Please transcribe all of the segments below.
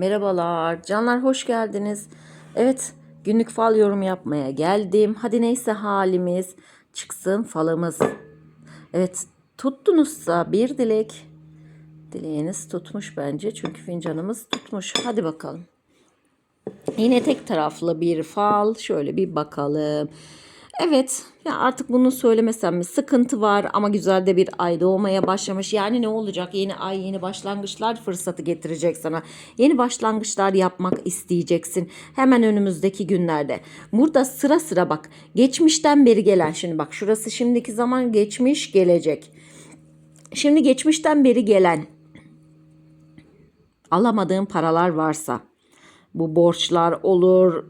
Merhabalar, canlar hoş geldiniz. Evet, günlük fal yorum yapmaya geldim. Hadi neyse halimiz çıksın falımız. Evet, tuttunuzsa bir dilek. Dileğiniz tutmuş bence çünkü fincanımız tutmuş. Hadi bakalım. Yine tek taraflı bir fal. Şöyle bir bakalım. Evet ya artık bunu söylemesem mi sıkıntı var ama güzel de bir ay doğmaya başlamış. Yani ne olacak yeni ay yeni başlangıçlar fırsatı getirecek sana. Yeni başlangıçlar yapmak isteyeceksin hemen önümüzdeki günlerde. Burada sıra sıra bak geçmişten beri gelen şimdi bak şurası şimdiki zaman geçmiş gelecek. Şimdi geçmişten beri gelen alamadığın paralar varsa bu borçlar olur,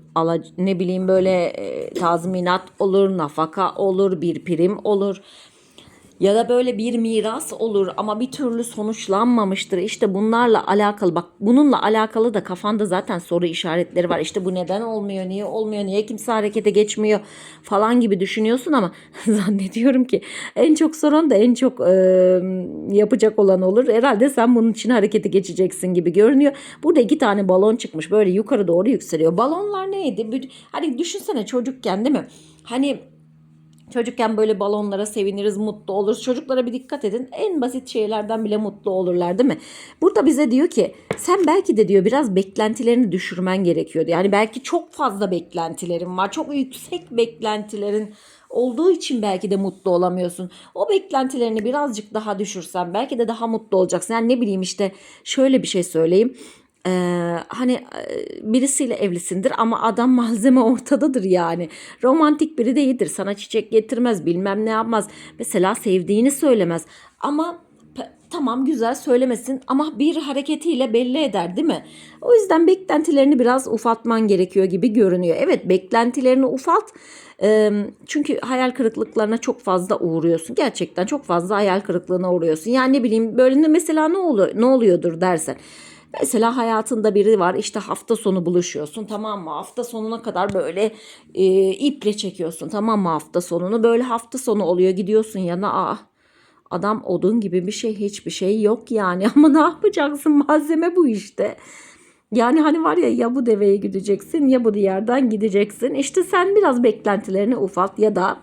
ne bileyim böyle e, tazminat olur, nafaka olur, bir prim olur. Ya da böyle bir miras olur ama bir türlü sonuçlanmamıştır. İşte bunlarla alakalı bak bununla alakalı da kafanda zaten soru işaretleri var. İşte bu neden olmuyor, niye olmuyor, niye kimse harekete geçmiyor falan gibi düşünüyorsun ama zannediyorum ki en çok soran da en çok e, yapacak olan olur. Herhalde sen bunun için harekete geçeceksin gibi görünüyor. Burada iki tane balon çıkmış böyle yukarı doğru yükseliyor. Balonlar neydi? Hani düşünsene çocukken değil mi? Hani Çocukken böyle balonlara seviniriz, mutlu oluruz. Çocuklara bir dikkat edin. En basit şeylerden bile mutlu olurlar değil mi? Burada bize diyor ki sen belki de diyor biraz beklentilerini düşürmen gerekiyordu. Yani belki çok fazla beklentilerin var. Çok yüksek beklentilerin olduğu için belki de mutlu olamıyorsun. O beklentilerini birazcık daha düşürsen belki de daha mutlu olacaksın. Yani ne bileyim işte şöyle bir şey söyleyeyim. Ee, hani birisiyle evlisindir ama adam malzeme ortadadır yani. Romantik biri değildir. Sana çiçek getirmez, bilmem ne yapmaz. Mesela sevdiğini söylemez. Ama tamam güzel söylemesin ama bir hareketiyle belli eder değil mi? O yüzden beklentilerini biraz ufaltman gerekiyor gibi görünüyor. Evet beklentilerini ufalt. Çünkü hayal kırıklıklarına çok fazla uğruyorsun. Gerçekten çok fazla hayal kırıklığına uğruyorsun. Yani ne bileyim böyle mesela ne oluyor ne oluyordur dersen. Mesela hayatında biri var işte hafta sonu buluşuyorsun tamam mı? Hafta sonuna kadar böyle e, iple çekiyorsun tamam mı hafta sonunu? Böyle hafta sonu oluyor gidiyorsun yana ah adam odun gibi bir şey hiçbir şey yok yani ama ne yapacaksın malzeme bu işte. Yani hani var ya ya bu deveye gideceksin ya bu diyardan gideceksin. İşte sen biraz beklentilerini ufalt ya da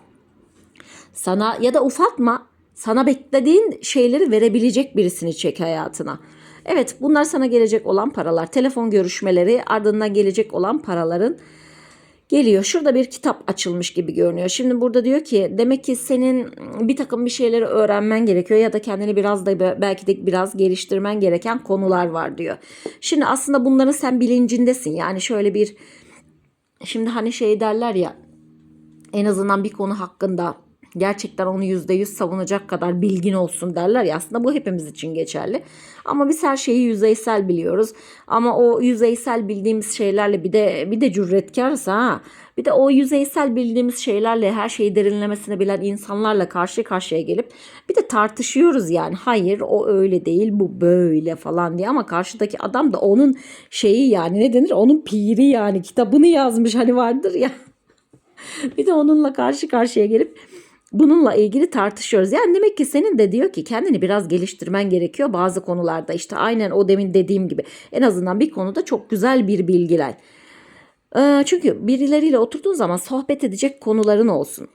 sana ya da ufaltma sana beklediğin şeyleri verebilecek birisini çek hayatına. Evet bunlar sana gelecek olan paralar. Telefon görüşmeleri ardından gelecek olan paraların geliyor. Şurada bir kitap açılmış gibi görünüyor. Şimdi burada diyor ki demek ki senin bir takım bir şeyleri öğrenmen gerekiyor ya da kendini biraz da belki de biraz geliştirmen gereken konular var diyor. Şimdi aslında bunların sen bilincindesin. Yani şöyle bir şimdi hani şey derler ya en azından bir konu hakkında gerçekten onu yüzde yüz savunacak kadar bilgin olsun derler ya aslında bu hepimiz için geçerli. Ama biz her şeyi yüzeysel biliyoruz. Ama o yüzeysel bildiğimiz şeylerle bir de bir de cüretkarsa ha. Bir de o yüzeysel bildiğimiz şeylerle her şeyi derinlemesine bilen insanlarla karşı karşıya gelip bir de tartışıyoruz yani. Hayır o öyle değil bu böyle falan diye ama karşıdaki adam da onun şeyi yani ne denir? Onun piri yani kitabını yazmış hani vardır ya. bir de onunla karşı karşıya gelip bununla ilgili tartışıyoruz. Yani demek ki senin de diyor ki kendini biraz geliştirmen gerekiyor bazı konularda. İşte aynen o demin dediğim gibi en azından bir konuda çok güzel bir bilgiler. Ee, çünkü birileriyle oturduğun zaman sohbet edecek konuların olsun.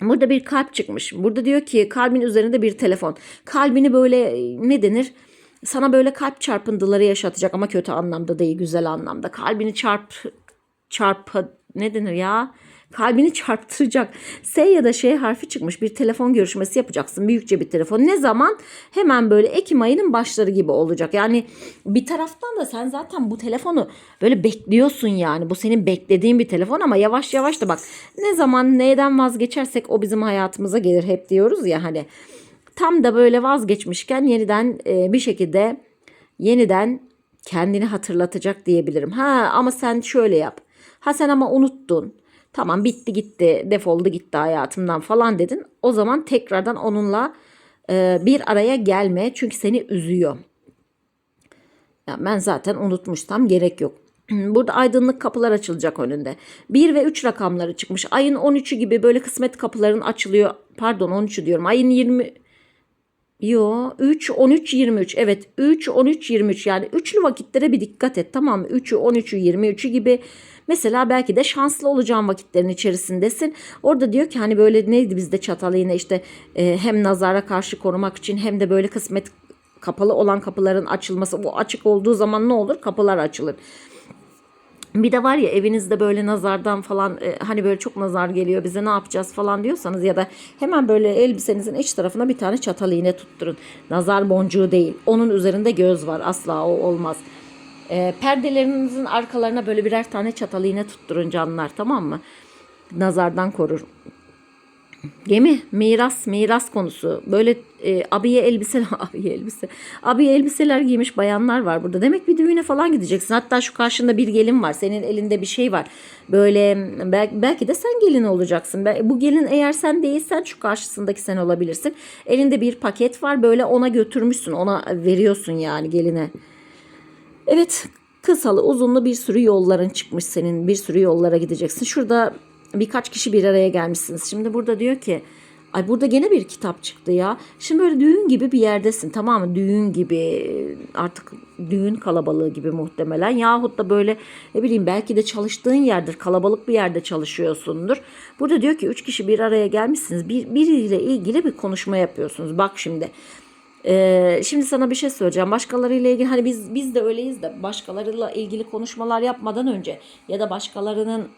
Burada bir kalp çıkmış. Burada diyor ki kalbin üzerinde bir telefon. Kalbini böyle ne denir? Sana böyle kalp çarpıntıları yaşatacak ama kötü anlamda değil, güzel anlamda. Kalbini çarp çarp ne denir ya? Kalbini çarptıracak S ya da Ş harfi çıkmış bir telefon görüşmesi yapacaksın. Büyükçe bir telefon. Ne zaman? Hemen böyle Ekim ayının başları gibi olacak. Yani bir taraftan da sen zaten bu telefonu böyle bekliyorsun yani. Bu senin beklediğin bir telefon ama yavaş yavaş da bak ne zaman neyden vazgeçersek o bizim hayatımıza gelir hep diyoruz ya hani. Tam da böyle vazgeçmişken yeniden e, bir şekilde yeniden kendini hatırlatacak diyebilirim. Ha ama sen şöyle yap. Ha sen ama unuttun Tamam bitti gitti defoldu gitti hayatımdan falan dedin. O zaman tekrardan onunla e, bir araya gelme çünkü seni üzüyor. Ya ben zaten unutmuşsam gerek yok. Burada aydınlık kapılar açılacak önünde. 1 ve 3 rakamları çıkmış. Ayın 13'ü gibi böyle kısmet kapıların açılıyor. Pardon 13'ü diyorum. Ayın 20 Yo 3, 13, 23. Evet 3, 13, 23. Yani üçlü vakitlere bir dikkat et tamam mı? 3'ü, 13'ü, 23'ü gibi. Mesela belki de şanslı olacağın vakitlerin içerisindesin. Orada diyor ki hani böyle neydi bizde çatalı yine işte e, hem nazara karşı korumak için hem de böyle kısmet kapalı olan kapıların açılması. Bu açık olduğu zaman ne olur? Kapılar açılır. Bir de var ya evinizde böyle nazardan falan e, hani böyle çok nazar geliyor bize ne yapacağız falan diyorsanız ya da hemen böyle elbisenizin iç tarafına bir tane çatal iğne tutturun. Nazar boncuğu değil. Onun üzerinde göz var. Asla o olmaz. E, perdelerinizin arkalarına böyle birer tane çatal iğne tutturun canlar tamam mı? Nazardan korur. Gemi, miras, miras konusu. Böyle e, abiye elbise, abiye elbise, abiye elbiseler giymiş bayanlar var burada. Demek bir düğüne falan gideceksin. Hatta şu karşında bir gelin var. Senin elinde bir şey var. Böyle belki, belki de sen gelin olacaksın. Bu gelin eğer sen değilsen şu karşısındaki sen olabilirsin. Elinde bir paket var. Böyle ona götürmüşsün. Ona veriyorsun yani geline. Evet kısalı uzunlu bir sürü yolların çıkmış senin. Bir sürü yollara gideceksin. Şurada birkaç kişi bir araya gelmişsiniz. Şimdi burada diyor ki Ay burada gene bir kitap çıktı ya. Şimdi böyle düğün gibi bir yerdesin tamam mı? Düğün gibi artık düğün kalabalığı gibi muhtemelen. Yahut da böyle ne bileyim belki de çalıştığın yerdir. Kalabalık bir yerde çalışıyorsundur. Burada diyor ki üç kişi bir araya gelmişsiniz. Bir, biriyle ilgili bir konuşma yapıyorsunuz. Bak şimdi. Ee, şimdi sana bir şey söyleyeceğim. Başkalarıyla ilgili hani biz biz de öyleyiz de başkalarıyla ilgili konuşmalar yapmadan önce ya da başkalarının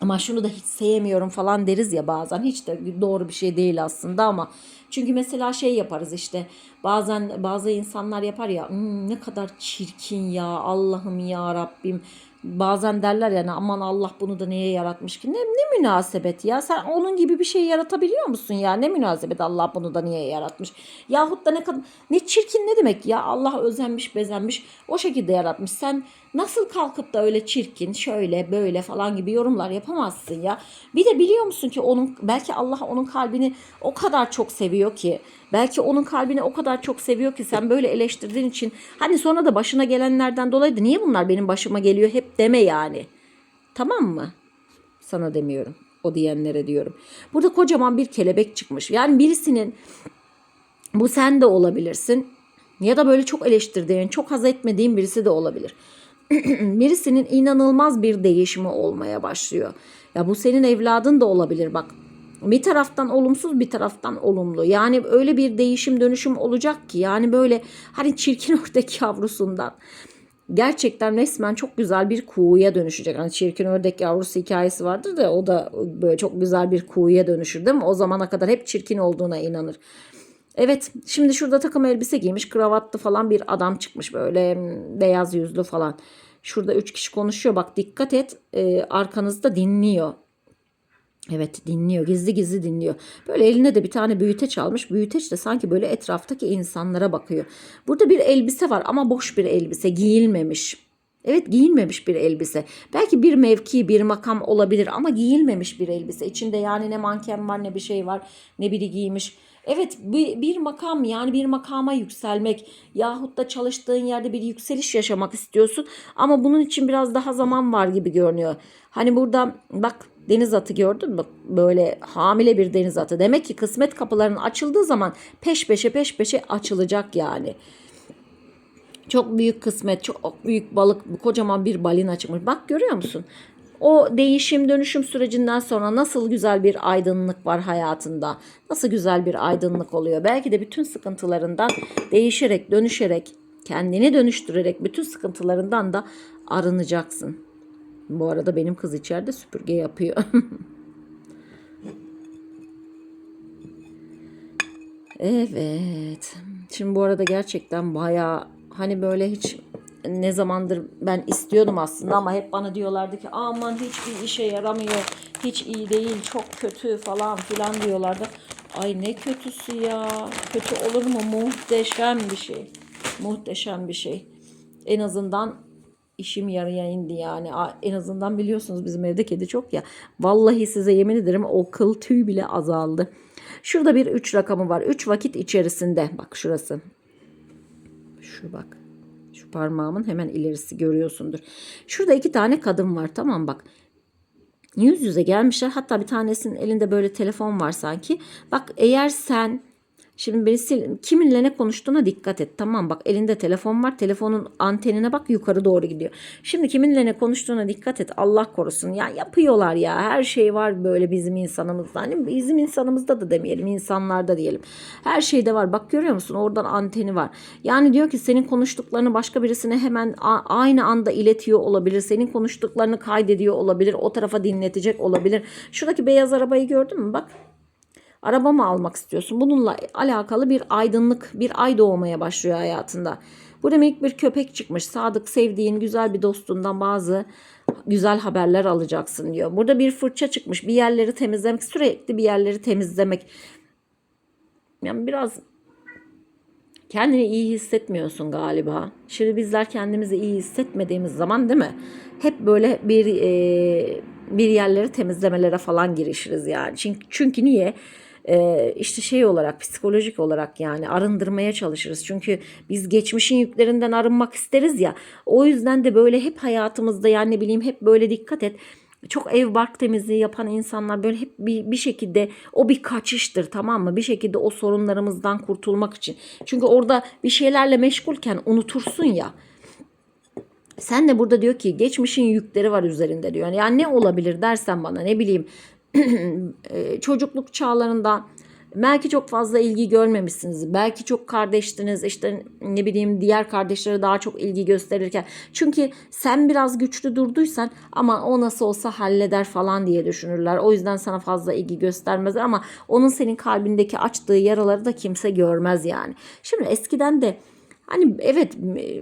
ama şunu da hiç sevmiyorum falan deriz ya bazen. Hiç de doğru bir şey değil aslında ama. Çünkü mesela şey yaparız işte. Bazen bazı insanlar yapar ya "Hmm, ne kadar çirkin ya Allah'ım ya Rabbim. Bazen derler yani aman Allah bunu da neye yaratmış ki? Ne, ne münasebet ya? Sen onun gibi bir şey yaratabiliyor musun ya? Ne münasebet Allah bunu da niye yaratmış? Yahut da ne kadar ne çirkin ne demek ya? Allah özenmiş bezenmiş o şekilde yaratmış. Sen nasıl kalkıp da öyle çirkin şöyle böyle falan gibi yorumlar yapamazsın ya. Bir de biliyor musun ki onun belki Allah onun kalbini o kadar çok seviyor ki belki onun kalbini o kadar çok seviyor ki sen böyle eleştirdiğin için hani sonra da başına gelenlerden dolayı da niye bunlar benim başıma geliyor hep deme yani. Tamam mı? Sana demiyorum. O diyenlere diyorum. Burada kocaman bir kelebek çıkmış. Yani birisinin bu sen de olabilirsin. Ya da böyle çok eleştirdiğin, çok haz etmediğin birisi de olabilir. birisinin inanılmaz bir değişimi olmaya başlıyor. Ya bu senin evladın da olabilir bak. Bir taraftan olumsuz bir taraftan olumlu. Yani öyle bir değişim dönüşüm olacak ki yani böyle hani çirkin ördek yavrusundan gerçekten resmen çok güzel bir kuğuya dönüşecek. Hani çirkin ördek yavrusu hikayesi vardır da o da böyle çok güzel bir kuğuya dönüşür değil mi? O zamana kadar hep çirkin olduğuna inanır. Evet şimdi şurada takım elbise giymiş kravatlı falan bir adam çıkmış böyle mm, beyaz yüzlü falan. Şurada üç kişi konuşuyor bak dikkat et e, arkanızda dinliyor. Evet dinliyor gizli gizli dinliyor. Böyle eline de bir tane büyüteç almış. Büyüteç de sanki böyle etraftaki insanlara bakıyor. Burada bir elbise var ama boş bir elbise giyilmemiş. Evet giyilmemiş bir elbise. Belki bir mevki bir makam olabilir ama giyilmemiş bir elbise. İçinde yani ne manken var ne bir şey var ne biri giymiş. Evet bir, bir makam yani bir makama yükselmek yahut da çalıştığın yerde bir yükseliş yaşamak istiyorsun ama bunun için biraz daha zaman var gibi görünüyor. Hani burada bak deniz atı gördün mü? Böyle hamile bir deniz atı. Demek ki kısmet kapılarının açıldığı zaman peş peşe peş peşe açılacak yani. Çok büyük kısmet, çok büyük balık, kocaman bir balina çıkmış. Bak görüyor musun? O değişim dönüşüm sürecinden sonra nasıl güzel bir aydınlık var hayatında. Nasıl güzel bir aydınlık oluyor. Belki de bütün sıkıntılarından değişerek, dönüşerek, kendini dönüştürerek bütün sıkıntılarından da arınacaksın. Bu arada benim kız içeride süpürge yapıyor. evet. Şimdi bu arada gerçekten bayağı hani böyle hiç ne zamandır ben istiyordum aslında ama hep bana diyorlardı ki aman hiçbir işe yaramıyor. Hiç iyi değil, çok kötü falan filan diyorlardı. Ay ne kötüsü ya. Kötü olur mu? Muhteşem bir şey. Muhteşem bir şey. En azından işim yarıya indi yani. En azından biliyorsunuz bizim evde kedi çok ya. Vallahi size yemin ederim o kıl tüy bile azaldı. Şurada bir 3 rakamı var. 3 vakit içerisinde. Bak şurası. Şu bak. Şu parmağımın hemen ilerisi görüyorsundur. Şurada iki tane kadın var tamam bak. Yüz yüze gelmişler. Hatta bir tanesinin elinde böyle telefon var sanki. Bak eğer sen Şimdi beni sil, kiminle ne konuştuğuna dikkat et. Tamam bak elinde telefon var. Telefonun antenine bak yukarı doğru gidiyor. Şimdi kiminle ne konuştuğuna dikkat et. Allah korusun. Ya yapıyorlar ya. Her şey var böyle bizim insanımızda. Hani bizim insanımızda da demeyelim. insanlarda diyelim. Her şeyde var. Bak görüyor musun? Oradan anteni var. Yani diyor ki senin konuştuklarını başka birisine hemen aynı anda iletiyor olabilir. Senin konuştuklarını kaydediyor olabilir. O tarafa dinletecek olabilir. Şuradaki beyaz arabayı gördün mü? Bak Araba mı almak istiyorsun? Bununla alakalı bir aydınlık, bir ay doğmaya başlıyor hayatında. Bu demek bir köpek çıkmış. Sadık, sevdiğin, güzel bir dostundan bazı güzel haberler alacaksın diyor. Burada bir fırça çıkmış. Bir yerleri temizlemek, sürekli bir yerleri temizlemek. Yani biraz kendini iyi hissetmiyorsun galiba. Şimdi bizler kendimizi iyi hissetmediğimiz zaman değil mi? Hep böyle bir e, bir yerleri temizlemelere falan girişiriz yani. Çünkü, çünkü niye? E, işte şey olarak psikolojik olarak yani arındırmaya çalışırız. Çünkü biz geçmişin yüklerinden arınmak isteriz ya. O yüzden de böyle hep hayatımızda yani ne bileyim hep böyle dikkat et çok ev bark temizliği yapan insanlar böyle hep bir, bir şekilde o bir kaçıştır tamam mı? Bir şekilde o sorunlarımızdan kurtulmak için. Çünkü orada bir şeylerle meşgulken unutursun ya. Sen de burada diyor ki geçmişin yükleri var üzerinde diyor. Yani ne olabilir dersen bana ne bileyim çocukluk çağlarında belki çok fazla ilgi görmemişsiniz. Belki çok kardeştiniz. işte ne bileyim diğer kardeşlere daha çok ilgi gösterirken. Çünkü sen biraz güçlü durduysan ama o nasıl olsa halleder falan diye düşünürler. O yüzden sana fazla ilgi göstermezler ama onun senin kalbindeki açtığı yaraları da kimse görmez yani. Şimdi eskiden de Hani evet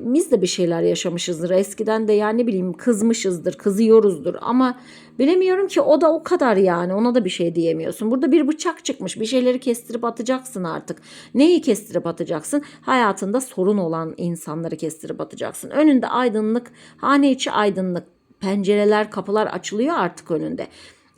biz de bir şeyler yaşamışızdır. Eskiden de yani ne bileyim kızmışızdır, kızıyoruzdur ama bilemiyorum ki o da o kadar yani. Ona da bir şey diyemiyorsun. Burada bir bıçak çıkmış. Bir şeyleri kestirip atacaksın artık. Neyi kestirip atacaksın? Hayatında sorun olan insanları kestirip atacaksın. Önünde aydınlık, hane içi aydınlık. Pencereler, kapılar açılıyor artık önünde.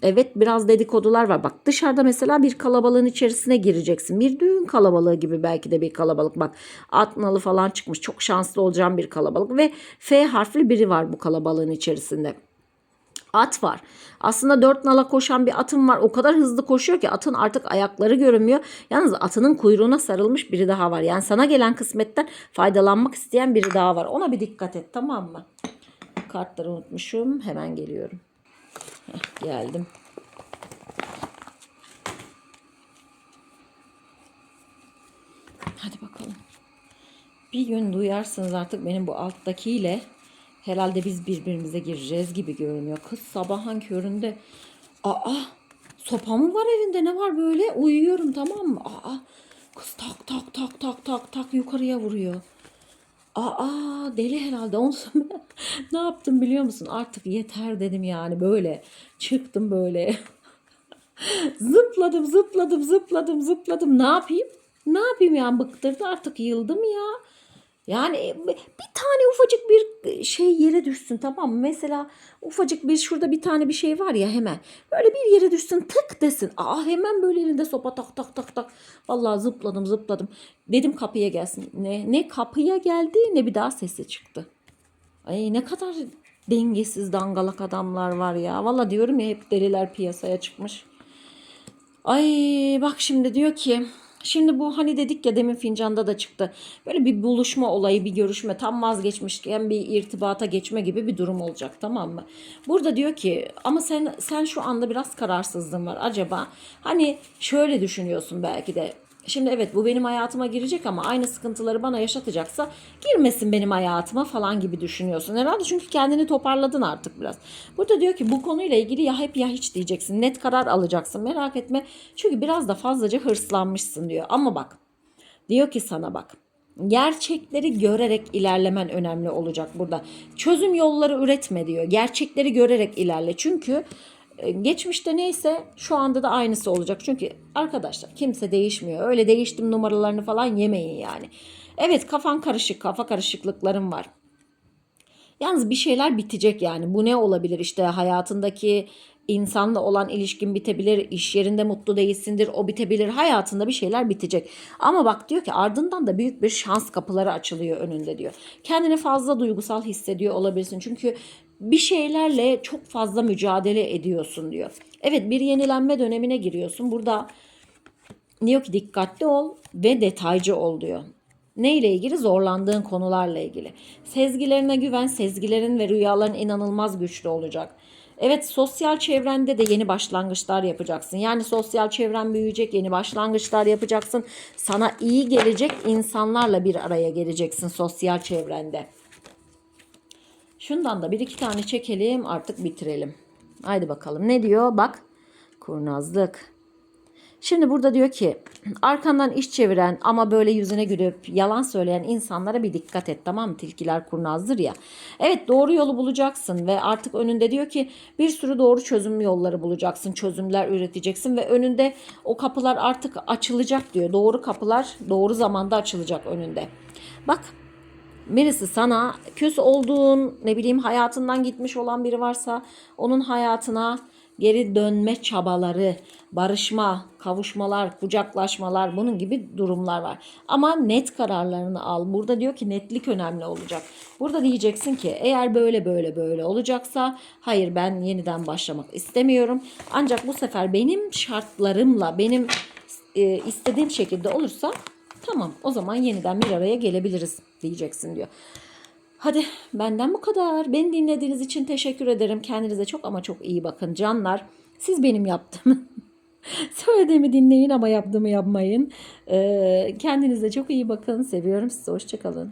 Evet biraz dedikodular var. Bak dışarıda mesela bir kalabalığın içerisine gireceksin. Bir düğün kalabalığı gibi belki de bir kalabalık. Bak at nalı falan çıkmış. Çok şanslı olacağım bir kalabalık. Ve F harfli biri var bu kalabalığın içerisinde. At var. Aslında dört nala koşan bir atım var. O kadar hızlı koşuyor ki atın artık ayakları görünmüyor. Yalnız atının kuyruğuna sarılmış biri daha var. Yani sana gelen kısmetten faydalanmak isteyen biri daha var. Ona bir dikkat et tamam mı? Kartları unutmuşum. Hemen geliyorum. Heh, geldim. Hadi bakalım. Bir gün duyarsınız artık benim bu alttakiyle herhalde biz birbirimize gireceğiz gibi görünüyor. Kız sabahın köründe aa sopa mı var evinde ne var böyle uyuyorum tamam mı? Aa kız tak tak tak tak tak tak yukarıya vuruyor. Aa deli herhalde. Onu ne yaptım biliyor musun? Artık yeter dedim yani böyle. Çıktım böyle. zıpladım zıpladım zıpladım zıpladım. Ne yapayım? Ne yapayım yani bıktırdı artık yıldım ya. Yani bir tane ufacık bir şey yere düşsün tamam mı? Mesela ufacık bir şurada bir tane bir şey var ya hemen. Böyle bir yere düşsün tık desin. Aa hemen böyle elinde sopa tak tak tak tak. Vallahi zıpladım zıpladım. Dedim kapıya gelsin. Ne, ne kapıya geldi ne bir daha sesi çıktı. Ay ne kadar dengesiz dangalak adamlar var ya. Vallahi diyorum ya hep deliler piyasaya çıkmış. Ay bak şimdi diyor ki Şimdi bu hani dedik ya demin fincanda da çıktı. Böyle bir buluşma olayı, bir görüşme, tam vazgeçmişken bir irtibata geçme gibi bir durum olacak tamam mı? Burada diyor ki ama sen sen şu anda biraz kararsızlığın var. Acaba hani şöyle düşünüyorsun belki de Şimdi evet bu benim hayatıma girecek ama aynı sıkıntıları bana yaşatacaksa girmesin benim hayatıma falan gibi düşünüyorsun. Herhalde çünkü kendini toparladın artık biraz. Burada diyor ki bu konuyla ilgili ya hep ya hiç diyeceksin. Net karar alacaksın merak etme. Çünkü biraz da fazlaca hırslanmışsın diyor. Ama bak diyor ki sana bak gerçekleri görerek ilerlemen önemli olacak burada. Çözüm yolları üretme diyor. Gerçekleri görerek ilerle. Çünkü e, geçmişte neyse şu anda da aynısı olacak. Çünkü arkadaşlar kimse değişmiyor. Öyle değiştim numaralarını falan yemeyin yani. Evet kafan karışık, kafa karışıklıkların var. Yalnız bir şeyler bitecek yani. Bu ne olabilir? İşte hayatındaki insanla olan ilişkin bitebilir, iş yerinde mutlu değilsindir, o bitebilir, hayatında bir şeyler bitecek. Ama bak diyor ki ardından da büyük bir şans kapıları açılıyor önünde diyor. Kendini fazla duygusal hissediyor olabilirsin. Çünkü bir şeylerle çok fazla mücadele ediyorsun diyor. Evet bir yenilenme dönemine giriyorsun. Burada Diyor ki dikkatli ol ve detaycı ol diyor. Ne ile ilgili? Zorlandığın konularla ilgili. Sezgilerine güven, sezgilerin ve rüyaların inanılmaz güçlü olacak. Evet sosyal çevrende de yeni başlangıçlar yapacaksın. Yani sosyal çevren büyüyecek, yeni başlangıçlar yapacaksın. Sana iyi gelecek insanlarla bir araya geleceksin sosyal çevrende. Şundan da bir iki tane çekelim artık bitirelim. Haydi bakalım ne diyor? Bak kurnazlık. Şimdi burada diyor ki arkandan iş çeviren ama böyle yüzüne gülüp yalan söyleyen insanlara bir dikkat et tamam mı? Tilkiler kurnazdır ya. Evet doğru yolu bulacaksın ve artık önünde diyor ki bir sürü doğru çözüm yolları bulacaksın. Çözümler üreteceksin ve önünde o kapılar artık açılacak diyor. Doğru kapılar doğru zamanda açılacak önünde. Bak birisi sana küs olduğun ne bileyim hayatından gitmiş olan biri varsa onun hayatına geri dönme çabaları, barışma, kavuşmalar, kucaklaşmalar bunun gibi durumlar var. Ama net kararlarını al. Burada diyor ki netlik önemli olacak. Burada diyeceksin ki eğer böyle böyle böyle olacaksa hayır ben yeniden başlamak istemiyorum. Ancak bu sefer benim şartlarımla benim e, istediğim şekilde olursa tamam o zaman yeniden bir araya gelebiliriz diyeceksin diyor. Hadi benden bu kadar. Beni dinlediğiniz için teşekkür ederim. Kendinize çok ama çok iyi bakın canlar. Siz benim yaptığımı söylediğimi dinleyin ama yaptığımı yapmayın. Ee, kendinize çok iyi bakın. Seviyorum sizi. Hoşçakalın.